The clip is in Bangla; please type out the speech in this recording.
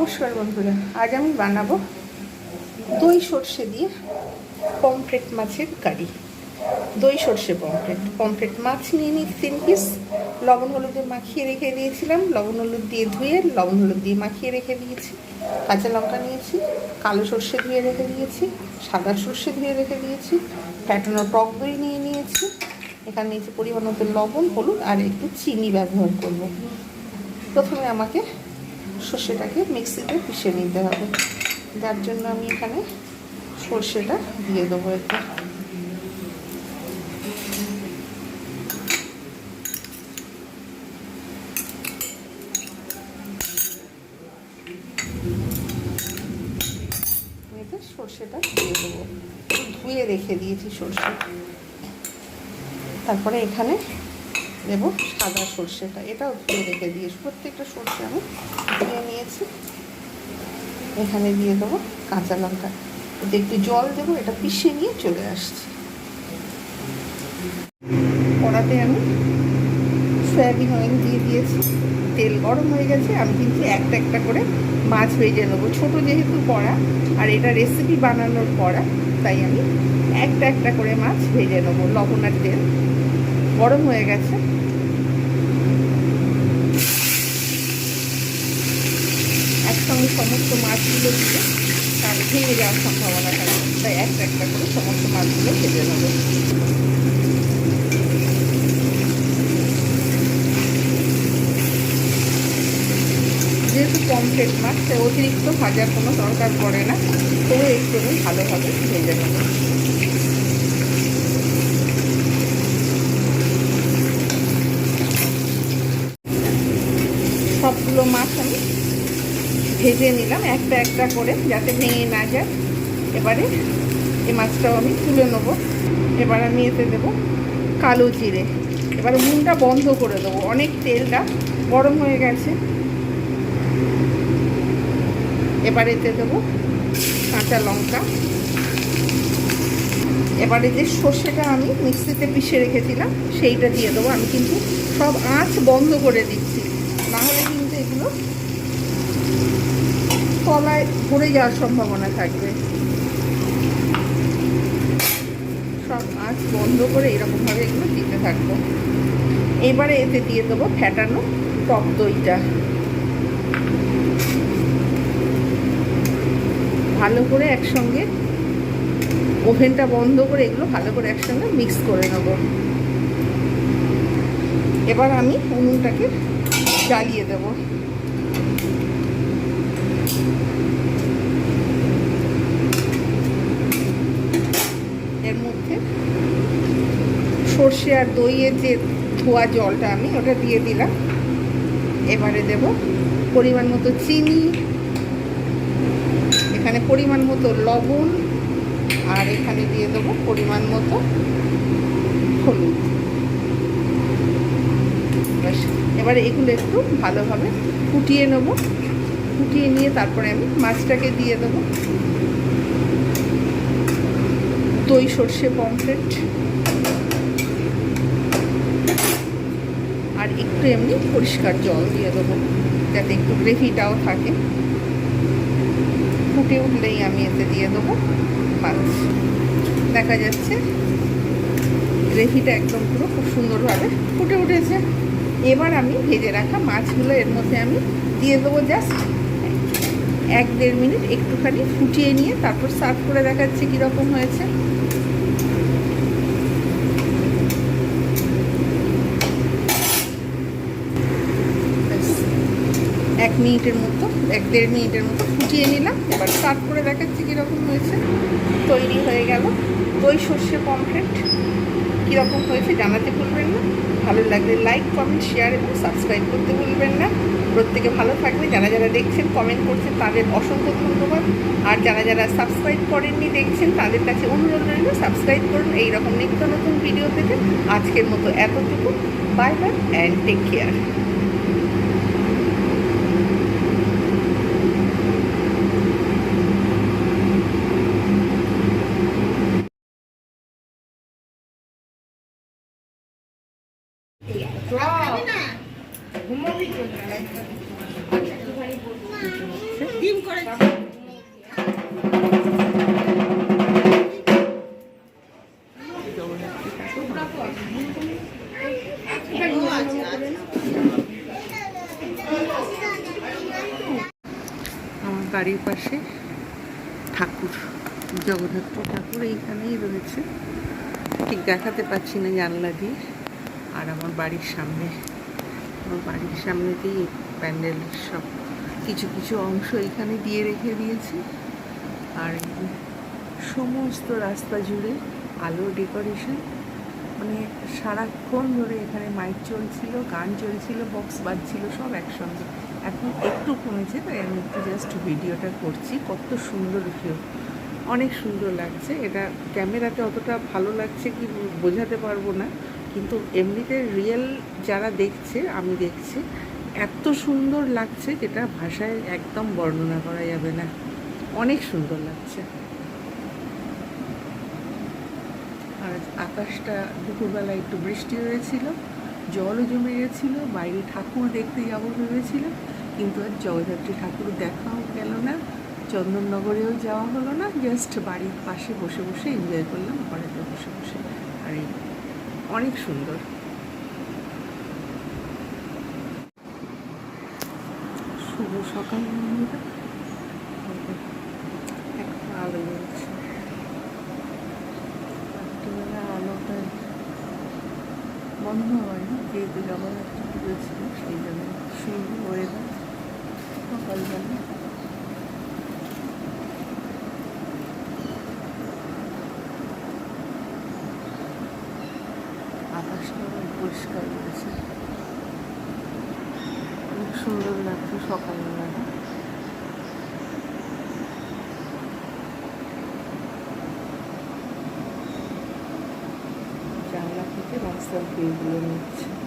নমস্কার বন্ধুরা, আজ আমি বানাবো দই সর্ষে দিয়ে পমফ্রেট মাছের কারি। দই সর্ষে পমফ্রেট। পমফ্রেট মাছ নিয়ে নিই তিন পিস লবণ হলুদে মাখিয়ে রেখে দিয়েছিলাম। লবণ হলুদ দিয়ে ধুয়ে লবণ হলুদ দিয়ে মাখিয়ে রেখে দিয়েছি। কাঁচা লঙ্কা নিয়েছি, কালো সর্ষে ধুয়ে রেখে দিয়েছি, সাদা সর্ষে ধুয়ে রেখে দিয়েছি, ফ্যাটানো টক দই নিয়ে নিয়েছি। এখানে নিয়েছি পরিমাণ মতো লবণ, হলুদ আর একটু চিনি ব্যবহার করব। প্রথমে আমাকে সর্ষেটাকে মিক্সিতে পিষে নিতে হবে। যার জন্য আমি এখানে সর্ষেটা দিয়ে দেবো একটু। সর্ষেটা দিয়ে দেবো। ধুয়ে রেখে দিয়েছি সর্ষে। তারপরে এখানে দেবো সাদা সর্ষেটা। এটাও ধুয়ে রেখে দিয়েছি। প্রত্যেকটা সর্ষে আমি ধুয়ে নিয়েছি। এখানে দিয়ে দেবো কাঁচা লঙ্কা। এতে একটু জল দেবো, এটা পিষে নিয়ে চলে আসছি। কড়াতে আমি সয়াবিন অয়েল দিয়ে দিয়েছি। তেল গরম হয়ে গেছে, আমি কিন্তু একটা একটা করে মাছ ভেজে নেব। ছোটো যেহেতু কড়া, আর এটা রেসিপি বানানোর কড়া, তাই আমি একটা একটা করে মাছ ভেজে নেব। লবণ আর তেল গরম হয়ে গেছে। একসঙ্গে সমস্ত মাছগুলো দিয়ে তার ভেঙে যাওয়ার সম্ভাবনা থাকে। তাই একটা একটা করে সমস্ত মাছগুলো ভেজে নেব। যেহেতু পমফ্রেট মাছ, তাই অতিরিক্ত ভাজার কোনো দরকার পড়ে না। তবু একটু ভালোভাবে ভেজে নেব। সবগুলো মাছ আমি ভেজে নিলাম, একটা একটা করে যাতে ভেঙে না যায়। এবারে এই মাছটাও আমি তুলে নেব। এবার আমি এতে দেবো কালো জিরে। এবার মুনটা বন্ধ করে দেবো, অনেক তেলটা গরম হয়ে গেছে। এবার এতে দেবো কাঁচা লঙ্কা। এবারে যে সর্ষেটা আমি মিক্সিতে পিষে রেখেছিলাম, সেইটা দিয়ে দেবো। আমি কিন্তু সব আঁচ বন্ধ করে দিচ্ছি। নাহলে কিন্তু এগুলো তলায় পড়ে যাওয়ার সম্ভাবনা থাকবে। সব আঁচ বন্ধ করে এরকমভাবে এগুলো দিতে থাকব। এবারে এতে দিয়ে দেবো ফ্যাটানো টক দইটা। ভালো করে একসঙ্গে ওভেনটা বন্ধ করে এগুলো ভালো করে একসঙ্গে মিক্স করে নেব। এবার আমি উনুনটাকে জ্বালিয়ে দেব এর মধ্যে সর্ষে আর দইয়ের যে ধোয়া জলটা আমি, ওটা দিয়ে দিলাম। এবারে দেব পরিমাণ মতো চিনি, এখানে পরিমাণ মতো লবণ, আর এখানে দিয়ে দেবো পরিমাণ মতো হলুদ। এবারে এগুলো একটু ভালোভাবে ফুটিয়ে নেব। ফুটিয়ে নিয়ে তারপরে আমি মাছটাকে দিয়ে দেবো। দই, সর্ষে, পমফ্রেট। আর একটু এমনি পরিষ্কার জল দিয়ে দেবো, যাতে একটু গ্রেভিটাও থাকে। ফুটে উঠলেই আমি এতে দিয়ে দেবো মাছ। দেখা যাচ্ছে, গ্রেভিটা একদম পুরো খুব সুন্দরভাবে ফুটে উঠেছে। এবার আমি ভেজে রাখা মাছগুলো এর মধ্যে আমি দিয়ে দেবো জাস্ট এক দেড় মিনিট একটুখানি ফুটিয়ে নিয়ে তারপর সার্ভ করে দেখাচ্ছি কীরকম হয়েছে। এক মিনিটের মতো, এক দেড় মিনিটের মতো ফুটিয়ে নিলাম। এবার সার্ভ করে দেখাচ্ছি কীরকম হয়েছে। তৈরি হয়ে গেল। দই সর্ষে পমফ্রেট। কীরকম হয়েছে জানাতে ভুলবেন না। ভালো লাগলে লাইক কমেন্ট শেয়ার এবং সাবস্ক্রাইব করতে ভুলবেন না। প্রত্যেকে ভালো থাকবে যারা যারা দেখছেন কমেন্ট করছেন, তাদের অসংখ্য ধন্যবাদ। আর যারা যারা সাবস্ক্রাইব করেননি, দেখছেন, তাদের কাছে অনুরোধ রইল সাবস্ক্রাইব করুন। এইরকম নিত্য নতুন ভিডিও থেকে আজকের মতো এতটুকু। Bye bye and take care আমার বাড়ির পাশে ঠাকুর জগন্নাথ ঠাকুর এইখানেই রয়েছে। ঠিক দেখাতে পাচ্ছি না জানলা দিয়ে। আর আমার বাড়ির সামনে, আমার বাড়ির সামনেতেই প্যান্ডেল সব কিছু কিছু অংশ এখানে দিয়ে রেখে দিয়েছি। আর সমস্ত রাস্তা জুড়ে আলো ডেকোরেশন মানে সারাক্ষণ ধরে এখানে মাইক চলছিল, গান চলছিল, বক্স বাজছিল, সব একসঙ্গে। এখন একটু কমেছে, তাই আমি একটু জাস্ট ভিডিওটা করছি, কত সুন্দর ভিউ অনেক সুন্দর লাগছে, এটা ক্যামেরাতে অতটা ভালো লাগছে কি বোঝাতে পারব না। কিন্তু এমনিতে রিয়েল যারা দেখছে, আমি দেখছি, এত সুন্দর লাগছে যেটা ভাষায় একদম বর্ণনা করা যাবে না। অনেক সুন্দর লাগছে। আর আকাশটা দুপুরবেলা একটু বৃষ্টি হয়েছিল, জলও জমে গেছিল, বাইরে ঠাকুর দেখতে যাব ভেবেছিলাম, কিন্তু আর জগদ্ধাত্রী ঠাকুর দেখাও গেল না, চন্দননগরেও যাওয়া হলো না জাস্ট বাড়ির পাশে বসে বসে এনজয় করলাম, ঘরেতে বসে বসে। আর এই অনেক সুন্দর। শুভ সকাল আলো রাত্রিবেলা আলোটা বন্ধ হয় না? যেহেতু জগন্নাথ পুজো ছিল, সেই জন্য সুন্দর ওয়েদার সকালবেলা আকাশটা অনেক পরিষ্কার রয়েছে অনেক সুন্দর লাগছে সকালবেলা জানলা থেকে রাস্তার ভিউগুলো নিচ্ছে।